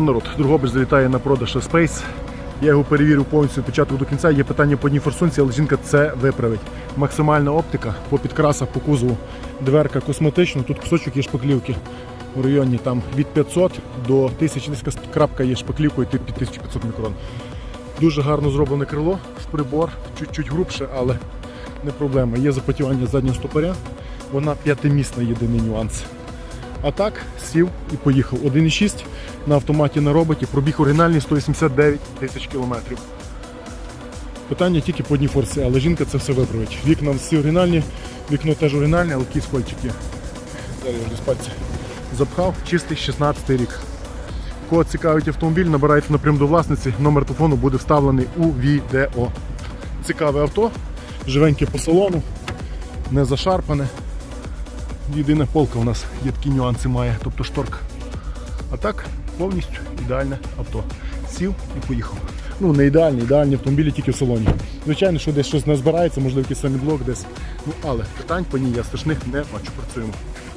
Народ, Другобич залітає на продаж Space. Я його перевірив повністю початку до кінця. Є питання по одній форсунці, але жінка це виправить. Максимальна оптика по підкрасах, по кузову, дверка косметична. Тут кусочок є шпаклівки в районі там, від 500 до 1000, десь крапка є шпаклівкою під 1500 мікрон. Дуже гарно зроблене крило прибор, чуть-чуть грубше, але не проблема. Є запотівання заднього стопоря. Вона п'ятимісна єдиний нюанс. А так, сів і поїхав. 1,6 на автоматі на роботі, пробіг оригінальний 189 тисяч кілометрів. Питання тільки по одній форсі, але жінка це все виправить. Вікна всі оригінальні, вікно теж оригінальне, але якийсь кольчик є. Зараз я вже з пальця запхав, чистий 16 рік. Кого цікавить автомобіль, набирайте напряму до власниці, номер телефону буде вставлений у відео. Цікаве авто, живеньке по салону, не зашарпане. Єдина полка у нас є такі нюанси має, тобто шторка. А так, повністю ідеальне авто. Сів і поїхав. Ну, не ідеальні, ідеальні автомобілі тільки в салоні. Звичайно, що десь щось не збирається, можливо, якийсь саміблок десь. Ну, але питань по ній я страшних не бачу. Працюємо.